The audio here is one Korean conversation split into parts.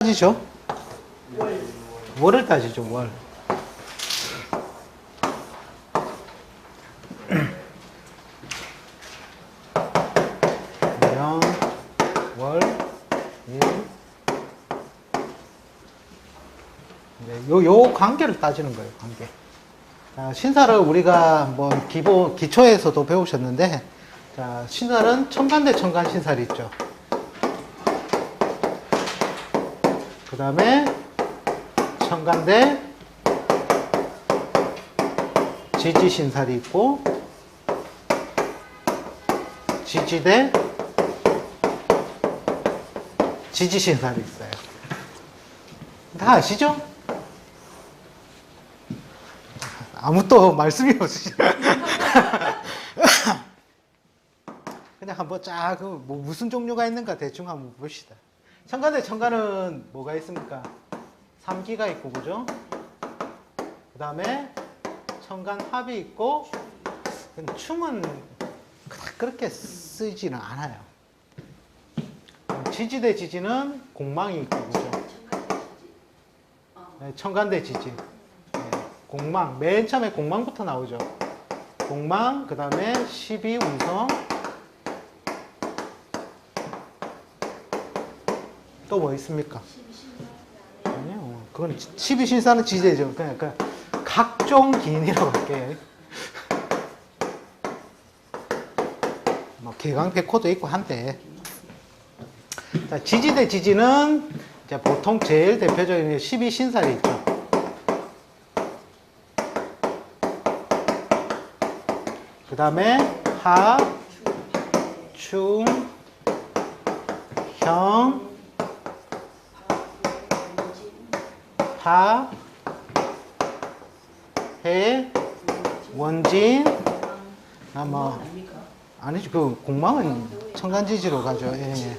따지죠? 월을 따지죠, 월. 명, 월, 일. 네, 요, 요 관계를 따지는 거예요, 관계. 자, 신사를 우리가 뭐 기본, 기초에서도 배우셨는데, 자, 신사는 청간대 청간 신살이 있죠. 다음에 청간대 지지신살이 있고 지지대 지지신살이 있어요. 다 아시죠? 아무 또 말씀이 없으시죠? 그냥 한번 쫙, 그뭐 무슨 종류가 있는가 대충 한번 봅시다. 청간대 청간은 뭐가 있습니까? 삼기가 있고, 그죠? 그 다음에 청간 합이 있고, 춤은 그렇게 쓰지는 않아요. 지지 대 지지는 공망이 있고, 그죠? 네, 청간대 지지. 네, 공망. 맨 처음에 공망부터 나오죠. 공망, 그 다음에 12 운성, 또 뭐 있습니까? 아니요. 그건 12신사는 지제죠. 그냥 각종 기인이라고 할게요. 뭐 개강 백호도 있고 한데. 자, 지지대 지지는 보통 제일 대표적인 12신살이 있죠. 그 다음에 하, 충, 형, 파, 해, 원진, 아, 뭐, 아니죠. 그 공망은 청간지지로 가죠. 예, 예.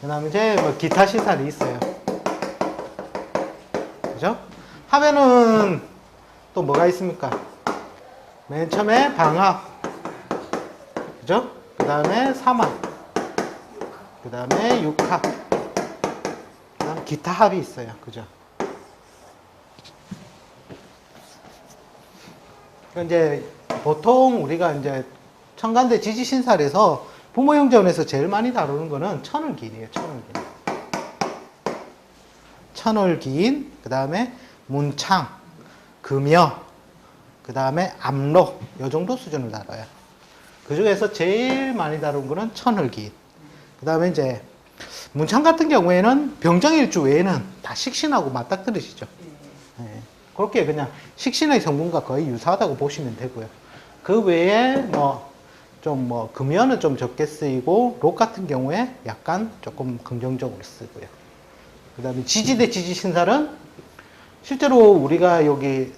그 다음에 이제 뭐 기타 시설이 있어요. 그죠? 하면은 또 뭐가 있습니까? 맨 처음에 방학. 그죠? 그 다음에 사막. 그 다음에 육합. 그 다음 기타 합이 있어요. 그죠? 이제 보통 우리가 이제 청간대 지지신살에서 부모 형제원에서 제일 많이 다루는 거는 천을기인이에요. 천을기인. 천을기인, 그 다음에 문창, 금여, 그 다음에 암로, 요 정도 수준을 다뤄요. 그 중에서 제일 많이 다룬 거는 천을기인. 그 다음에 이제 문창 같은 경우에는 병정일주 외에는 다 식신하고 맞닥뜨리시죠. 예. 그렇게 그냥 식신의 성분과 거의 유사하다고 보시면 되고요. 그 외에 뭐 좀 뭐 금연은 좀 적게 쓰이고 록 같은 경우에 약간 조금 긍정적으로 쓰고요. 그 다음에 지지 대 지지 신살은 실제로 우리가 여기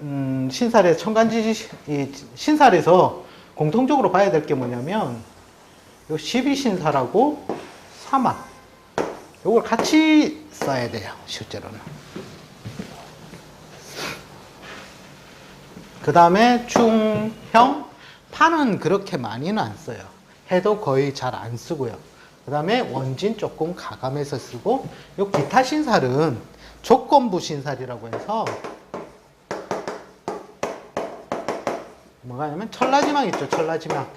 음, 신살의 청간지지 이 신살에서 공통적으로 봐야 될 게 뭐냐면 요 12신살하고 사막 요걸 같이 써야 돼요. 실제로는. 그 다음에 충형 파는 그렇게 많이는 안 써요. 해도 거의 잘 안 쓰고요. 그 다음에 원진 조금 가감해서 쓰고 요 기타 신살은 조건부 신살이라고 해서 뭐가 냐면 철라지망 있죠. 철라지망.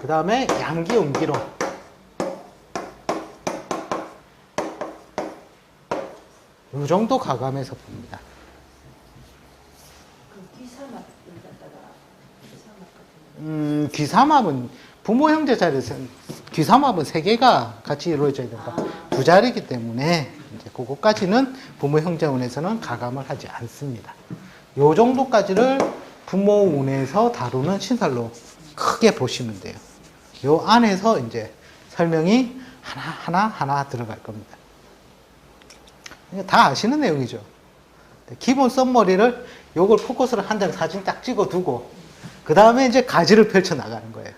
그 다음에 양기 음기로 요 정도 가감해서 봅니다. 그 기사막을 갖다가 기사막 같은 음, 귀삼합은 부모 형제 자리에서 귀삼합은 세 개가 같이 이루어져야 된다. 두 자리이기 때문에 이제 그거까지는 부모 형제 운에서는 가감을 하지 않습니다. 요 정도까지를 부모 운에서 다루는 신살로 크게 보시면 돼요. 요 안에서 이제 설명이 하나 하나 하나 들어갈 겁니다. 다 아시는 내용이죠. 기본 썸머리를 요걸 포커스를 한 장 사진 딱 찍어 두고 그 다음에 이제 가지를 펼쳐 나가는 거예요.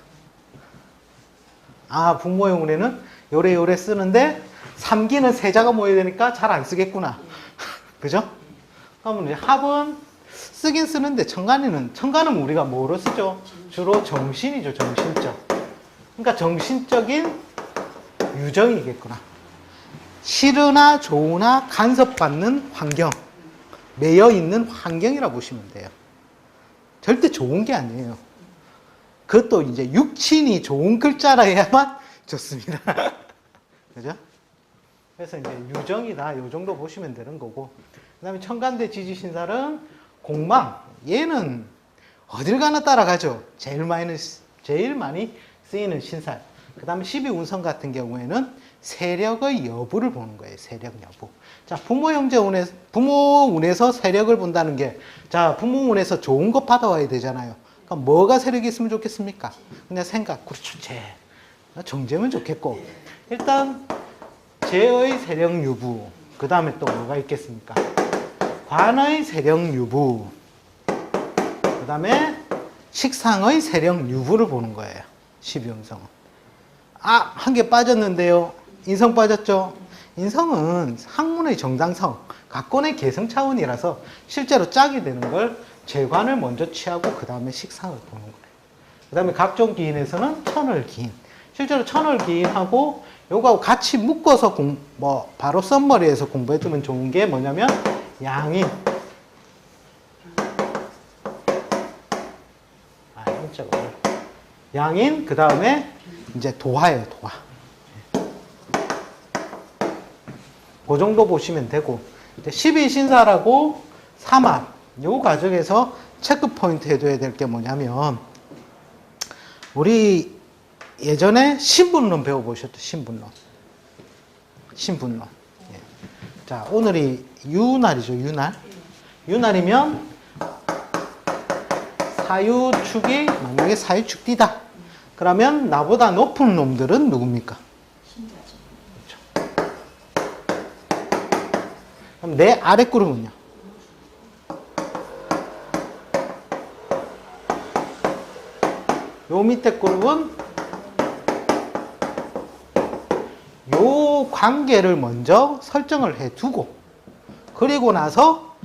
아, 부모용 운에는 요래 요래 쓰는데 삼기는 세자가 모여야 되니까 잘 안 쓰겠구나. 그죠? 그러면 합은 쓰긴 쓰는데 청간이는 청간은 우리가 뭐로 쓰죠? 주로 정신이죠, 정신적. 그러니까 정신적인 유정이겠구나. 싫으나 좋으나 간섭받는 환경, 매여 있는 환경이라 보시면 돼요. 절대 좋은 게 아니에요. 그것도 이제 육친이 좋은 글자라야만 좋습니다. 그죠? 그래서 이제 유정이다. 요 정도 보시면 되는 거고. 그 다음에 청간대 지지신살은 공망. 얘는 어딜 가나 따라가죠. 제일 많이, 제일 많이 쓰이는 신살. 그 다음에 12운성 같은 경우에는 세력의 여부를 보는 거예요. 세력 여부. 자, 부모 형제 운에서, 부모 운에서 세력을 본다는 게, 자, 부모 운에서 좋은 것 받아와야 되잖아요. 그럼 뭐가 세력이 있으면 좋겠습니까? 그냥 생각, 그렇죠, 제. 정제면 좋겠고. 일단, 제의 세력 유부. 그 다음에 또 뭐가 있겠습니까? 관의 세력 유부. 그 다음에 식상의 세력 유부를 보는 거예요. 12음성은. 아, 한 개 빠졌는데요. 인성 빠졌죠? 인성은 학문의 정당성, 각권의 개성 차원이라서 실제로 짝이 되는 걸 재관을 먼저 취하고 그 다음에 식상을 보는 거예요. 그 다음에 각종 기인에서는 천을 기인. 실제로 천을 기인하고 요거하고 같이 묶어서 공, 뭐 바로 썸머리에서 공부해두면 좋은 게 뭐냐면 양인. 아, 어려워. 양인 그 다음에 이제 도화예요, 도화. 그 정도 보시면 되고 12신사라고 사막 요 과정에서 체크 포인트 해둬야 될 게 뭐냐면 우리 예전에 신분론 배워보셨죠? 신분론. 신분론. 예. 자, 오늘이 유날이죠, 유날. 유날이면 사유축이 만약에 사유축띠다. 그러면 나보다 높은 놈들은 누굽니까? 신자지. 그럼 내 아래 그룹은요? 요 밑에 그룹은 요 관계를 먼저 설정을 해 두고 그리고 나서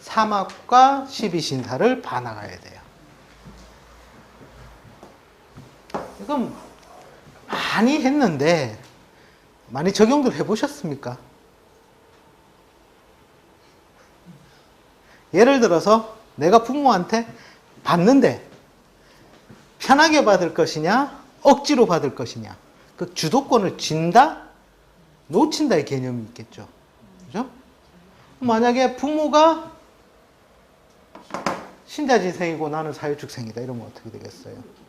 사막과 십이신사를 봐나가야 돼요. 이건 많이 했는데 많이 적용들 해보셨습니까? 예를 들어서 내가 부모한테 받는데 편하게 받을 것이냐, 억지로 받을 것이냐. 그 주도권을 진다, 놓친다의 개념이 있겠죠. 그죠? 만약에 부모가 신자진생이고 나는 사유축생이다. 이러면 어떻게 되겠어요?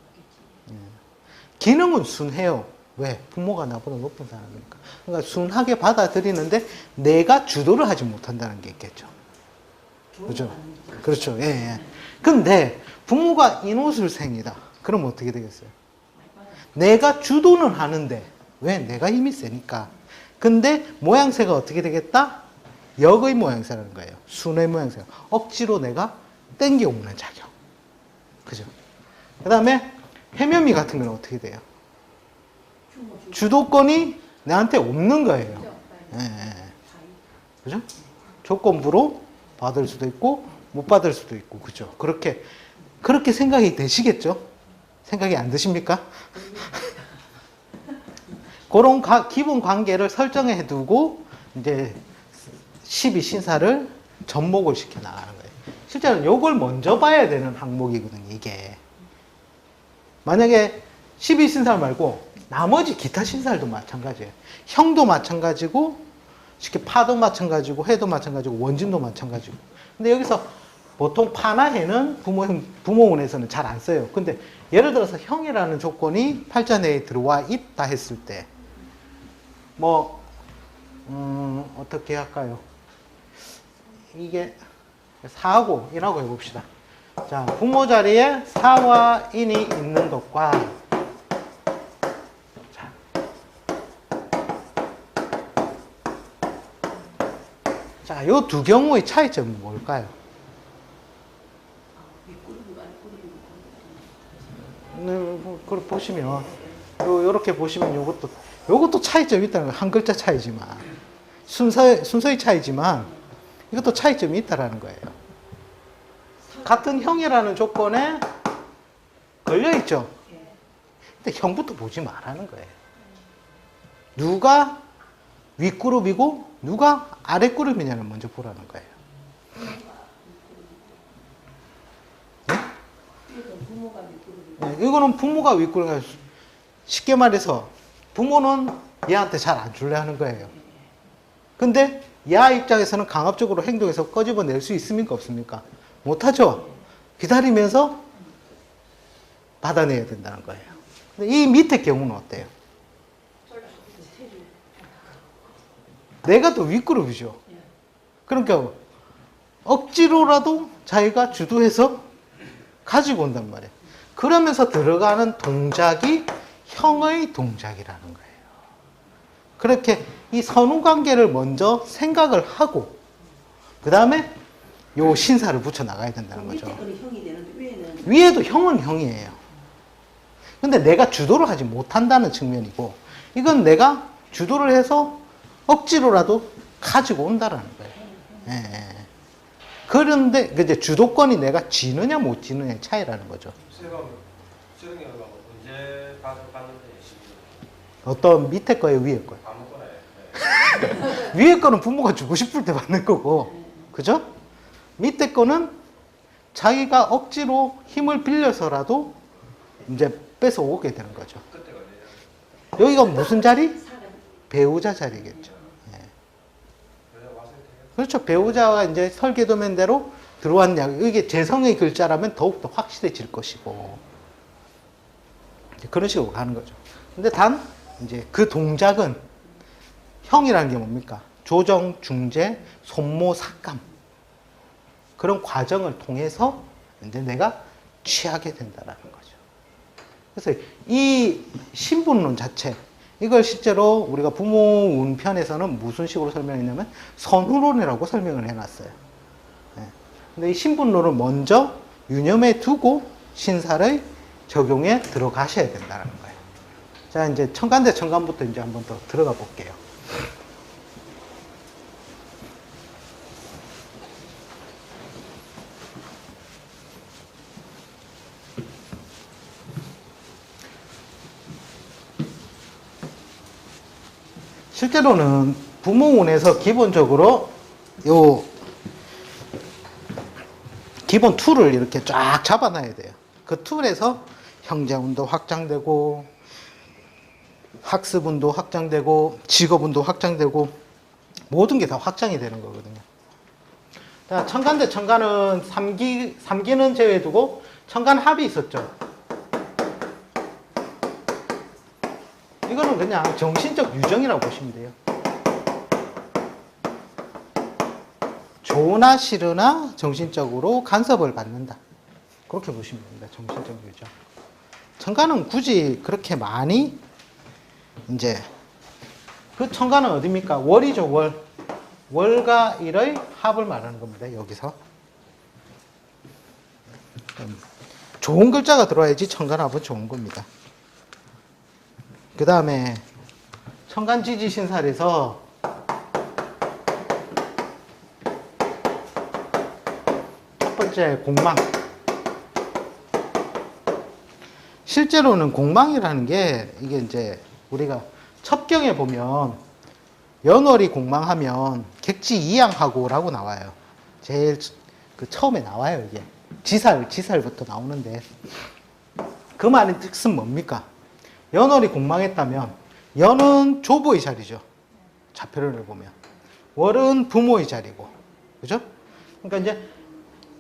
예. 기능은 순해요. 왜? 부모가 나보다 높은 사람이니까. 그러니까 순하게 받아들이는데 내가 주도를 하지 못한다는 게 있겠죠. 그죠? 그렇죠. 예, 예. 근데 부모가 인호술생이다. 그럼 어떻게 되겠어요? 내가 주도는 하는데 왜? 내가 힘이 세니까. 근데 모양새가 어떻게 되겠다? 역의 모양새라는 거예요. 순의 모양새가. 억지로 내가 땡겨오는 작용. 그죠? 그 다음에 해면미 같은 건 어떻게 돼요? 주도권이 나한테 없는 거예요. 예, 예. 그죠? 조건부로 받을 수도 있고 못 받을 수도 있고 그죠? 그렇게 그렇게 생각이 되시겠죠? 생각이 안 드십니까? 그런 가- 기본 관계를 설정해 두고 이제 12 신사를 접목을 시켜 나가는 거예요. 실제로 요걸 먼저 봐야 되는 항목이거든요, 이게. 만약에 12신사 말고 나머지 기타 신사도 마찬가지예요. 형도 마찬가지고 쉽게 파도 마찬가지고 해도 마찬가지고 원진도 마찬가지고. 근데 여기서 보통 파나 해는 부모 부모원에서는 잘 안 써요. 근데 예를 들어서 형이라는 조건이 팔자 내에 들어와 있다 했을 때 뭐 음, 어떻게 할까요? 이게 사하고 인하고 해봅시다. 자, 부모 자리에 사와 인이 있는 것과 자, 자, 요 두 경우의 차이점은 뭘까요? 네, 뭐, 그걸 보시면 요 요렇게 보시면 요것도 요것도 차이점이 있다는 거예요. 한 글자 차이지만 순서 순서의 차이지만 이것도 차이점이 있다라는 거예요. 같은 형이라는 조건에 걸려 있죠. 근데 형부터 보지 말라는 거예요. 누가 윗그룹이고 누가 아랫그룹이냐를 먼저 보라는 거예요. 밑으로 네, 이거는 부모가 윗그룹 쉽게 말해서 부모는 얘한테 잘 안 줄래 하는 거예요. 근데 야 입장에서는 강압적으로 행동해서 꺼집어낼 수 있습니까 없습니까? 못하죠. 기다리면서 받아내야 된다는 거예요. 근데 이 밑에 경우는 어때요? 내가 더 윗그룹이죠. 그러니까 억지로라도 자기가 주도해서 가지고 온단 말이에요. 그러면서 들어가는 동작이 형의 동작이라는 거예요. 그렇게 이 선후 관계를 먼저 생각을 하고 그 다음에 요 신사를 붙여 나가야 된다는 거죠. 위에도 형은 형이에요. 근데 내가 주도를 하지 못한다는 측면이고 이건 내가 주도를 해서 억지로라도 가지고 온다라는 거예요. 예, 예. 그런데 그 이제 주도권이 내가 지느냐 못 지느냐의 차이라는 거죠. 어떤 밑에 거예요, 위에 거예요. 위에 거는 부모가 주고 싶을 때 받는 거고, 그죠? 밑에 거는 자기가 억지로 힘을 빌려서라도 이제 뺏어 오게 되는 거죠. 여기가 무슨 자리? 배우자 자리겠죠. 예. 그렇죠. 배우자가 이제 설계도면대로 들어왔냐. 이게 재성의 글자라면 더욱더 확실해질 것이고. 그런 식으로 가는 거죠. 근데 단, 이제 그 동작은 형이라는 게 뭡니까? 조정, 중재, 손모, 삭감. 그런 과정을 통해서 이제 내가 취하게 된다라는 거죠. 그래서 이 신분론 자체, 이걸 실제로 우리가 부모 운편에서는 무슨 식으로 설명했냐면 선후론이라고 설명을 해놨어요. 예. 근데 이 신분론을 먼저 유념해 두고 신사를 적용에 들어가셔야 된다는 거예요. 자, 이제 청간대 청간부터 이제 한번 더 들어가 볼게요. 실제로는 부모원에서 기본적으로 요 기본 툴을 이렇게 쫙 잡아놔야 돼요. 그 툴에서 형제운도 확장되고 학습운도 확장되고 직업운도 확장되고 모든 게 다 확장이 되는 거거든요. 자, 청간 대 청간은 3기, 3기는 제외두고 청간 합이 있었죠. 이거는 그냥 정신적 유정이라고 보시면 돼요. 좋으나 싫으나 정신적으로 간섭을 받는다. 그렇게 보시면 됩니다. 정신적 유정. 청가는 굳이 그렇게 많이 이제 그 청가는 어디입니까? 월이죠, 월. 월과 일의 합을 말하는 겁니다. 여기서. 음, 좋은 글자가 들어와야지 청간합은 좋은 겁니다. 그 다음에 청간지지 신살에서 첫 번째 공망. 실제로는 공망이라는 게 이게 이제 우리가 첩경에 보면 연월이 공망하면 객지 이양하고라고 나와요. 제일 그 처음에 나와요 이게 지살 지살부터 나오는데 그 말의 뜻은 뭡니까? 연월이 공망했다면 연은 조부의 자리죠. 좌표를 보면 월은 부모의 자리고 그죠? 그러니까 이제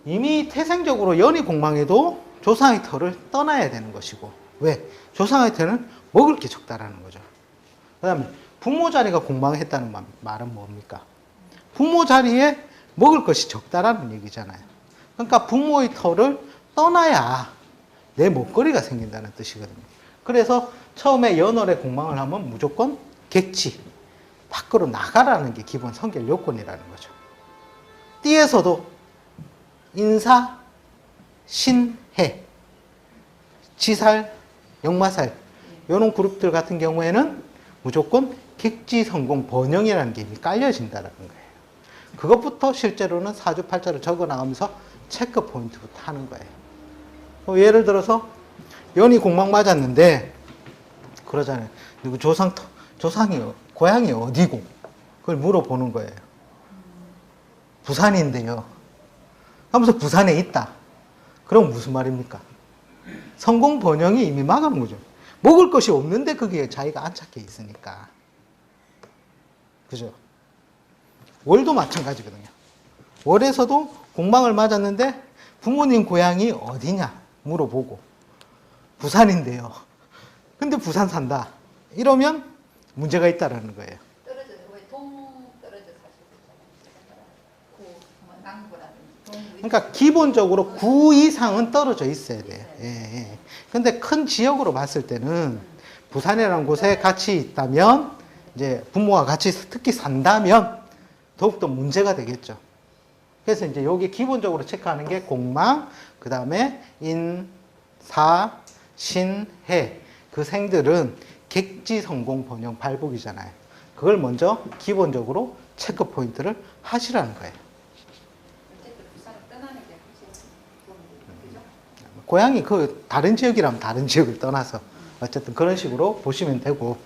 이미 태생적으로 연이 공망해도 조상의 터를 떠나야 되는 것이고 왜? 조상의 터는 먹을 게 적다라는 거죠. 그 다음에 부모 자리가 공망했다는 말- 말은 뭡니까? 부모 자리에 먹을 것이 적다라는 얘기잖아요. 그러니까 부모의 터를 떠나야 내 먹거리가 생긴다는 뜻이거든요. 그래서 처음에 연월에 공망을 하면 무조건 객지, 밖으로 나가라는 게 기본 성격 요건이라는 거죠. 띠에서도 인사, 신 해, 지살, 역마살 이런 그룹들 같은 경우에는 무조건 객지 성공 번영이라는 게 이미 깔려진다는 거예요. 그것부터 실제로는 사주팔자를 적어 나가면서 체크 포인트부터 하는 거예요. 어, 예를 들어서 연이 공망 맞았는데 그러잖아요. 누구 조상 터- 조상이 어- 고향이 어디고 그걸 물어보는 거예요. 부산인데요. 하면서 부산에 있다. 그럼 무슨 말입니까? 성공 번영이 이미 막아놓은 거죠. 먹을 것이 없는데 거기에 자기가 안착해 있으니까. 그죠? 월도 마찬가지거든요. 월에서도 공방을 맞았는데 부모님 고향이 어디냐 물어보고 부산인데요. 근데 부산 산다. 이러면 문제가 있다라는 거예요. 떨어져서 왜동 떨어져 사시고 구뭐 남부라든지 동 그러니까 기본적으로 9 이상은 떨어져 있어야 돼요. 예, 예. 근데 큰 지역으로 봤을 때는 부산이라는 곳에 같이 있다면 이제 부모와 같이 특히 산다면 더욱더 문제가 되겠죠. 그래서 이제 여기 기본적으로 체크하는 게 공망, 그 다음에 인, 사, 신, 해. 그 생들은 객지 성공 번영 발복이잖아요. 그걸 먼저 기본적으로 체크 포인트를 하시라는 거예요. 고향이 그 다른 지역이라면 다른 지역을 떠나서 어쨌든 그런 식으로 보시면 되고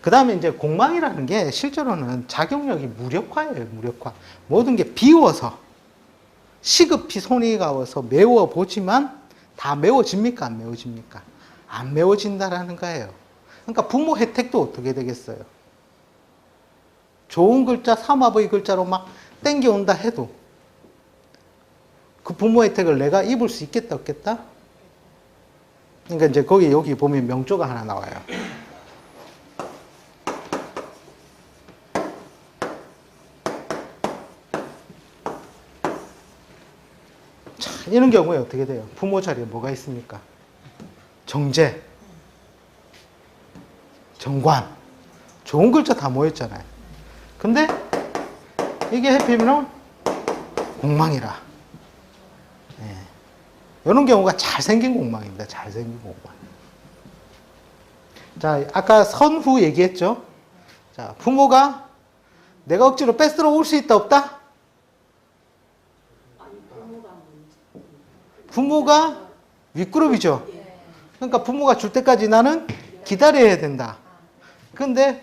그 다음에 이제 공망이라는 게 실제로는 작용력이 무력화예요 무력화 모든 게 비워서 시급히 손이 가워서 메워 보지만 다 메워집니까? 안 메워집니까? 안 메워진다라는 거예요. 그러니까 부모 혜택도 어떻게 되겠어요? 좋은 글자 삼아버의 글자로 막 땡겨온다 해도 그 부모 혜택을 내가 입을 수 있겠다 없겠다? 그러니까 이제 거기 여기 보면 명조가 하나 나와요. 이런 경우에 어떻게 돼요? 부모 자리에 뭐가 있습니까? 정제, 정관, 좋은 글자 다 모였잖아요. 근데 이게 해피면 공망이라. 예. 이런 경우가 잘생긴 공망입니다. 잘생긴 공망. 자, 아까 선후 얘기했죠? 자, 부모가 내가 억지로 뺏으러 올 수 있다, 없다? 부모가 윗그룹이죠. 그러니까 부모가 줄 때까지 나는 기다려야 된다. 근데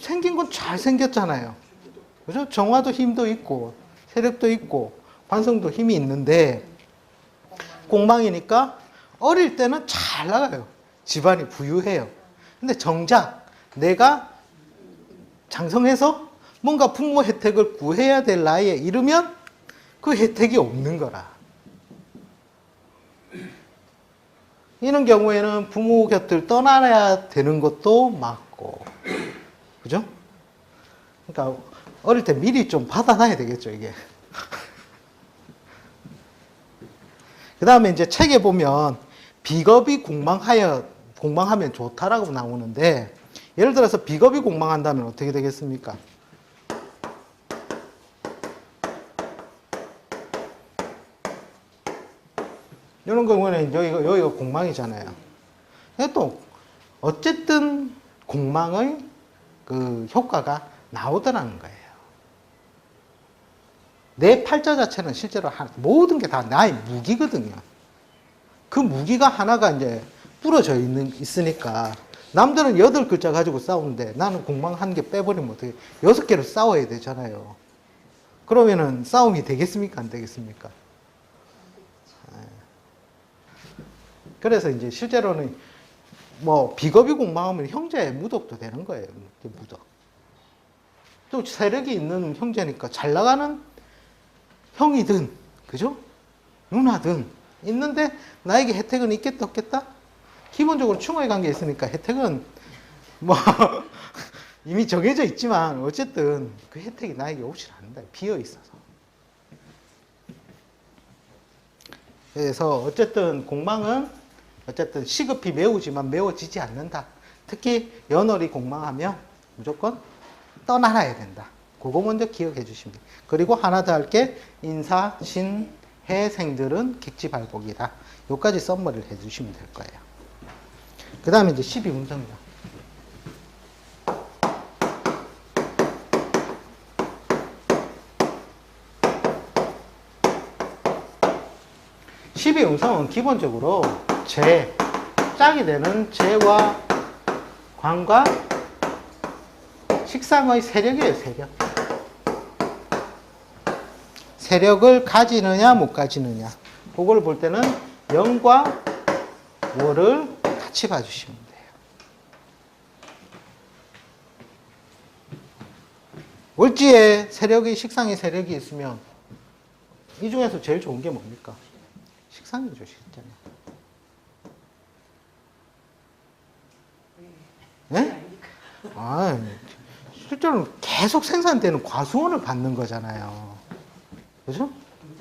생긴 건 잘 생겼잖아요. 그죠? 정화도 힘도 있고, 세력도 있고, 관성도 힘이 있는데, 공망이니까 어릴 때는 잘 나가요. 집안이 부유해요. 근데 정작 내가 장성해서 뭔가 부모 혜택을 구해야 될 나이에 이르면 그 혜택이 없는 거라. 이런 경우에는 부모 곁을 떠나야 되는 것도 맞고, 그죠? 그러니까 어릴 때 미리 좀 받아놔야 되겠죠, 이게. 그 다음에 이제 책에 보면 비겁이 공망하여, 공망하면 좋다라고 나오는데, 예를 들어서 비겁이 공망한다면 어떻게 되겠습니까? 이런 경우는 여기가, 여기가 공망이잖아요. 또, 어쨌든 공망의 그 효과가 나오더라는 거예요. 내 팔자 자체는 실제로 한- 모든 게 다 나의 무기거든요. 그 무기가 하나가 이제 부러져 있는, 있으니까 남들은 여덟 글자 가지고 싸우는데 나는 공망 한 개 빼버리면 어떻게 여섯 개로 싸워야 되잖아요. 그러면은 싸움이 되겠습니까? 안 되겠습니까? 그래서 이제 실제로는 뭐 비겁이 공망하면 형제의 무덕도 되는 거예요. 무덕. 또 세력이 있는 형제니까 잘 나가는 형이든 그죠? 누나든 있는데 나에게 혜택은 있겠다 없겠다? 기본적으로 충원의 관계 있으니까 혜택은 뭐 이미 정해져 있지만 어쨌든 그 혜택이 나에게 오질 않는다. 비어 있어서. 그래서 어쨌든 공망은 어쨌든 시급히 메우지만 메워지지 않는다. 특히 연월이 공망하면 무조건 떠나야 된다. 그거 먼저 기억해 돼요. 그리고 하나 더 할 게 인사, 신, 해 생들은 객지 발복이다. 요까지 썸머리를 해 주시면 될 거예요. 그 다음에 이제 12운성이요. 십이 운성은 기본적으로 재, 짝이 되는 재와 관과 식상의 세력이에요, 세력. 세력을 가지느냐, 못 가지느냐. 그걸 볼 때는 0과 5를 같이 봐주시면 돼요. 월지에 세력이, 식상의 세력이 있으면 이 중에서 제일 좋은 게 뭡니까? 식상이죠, 식잖아 예? 아, 실제로 계속 생산되는 과수원을 받는 거잖아요. 그죠?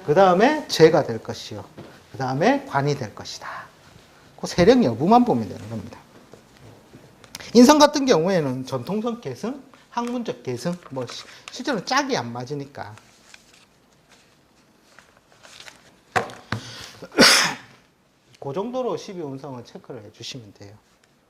그 다음에 재가 될 것이요. 그 다음에 관이 될 것이다. 그 세력 여부만 보면 되는 겁니다. 인성 같은 경우에는 전통적 계승, 학문적 계승, 뭐 시- 실제로 짝이 안 맞으니까. 그 정도로 12운성을 체크를 해주시면 돼요.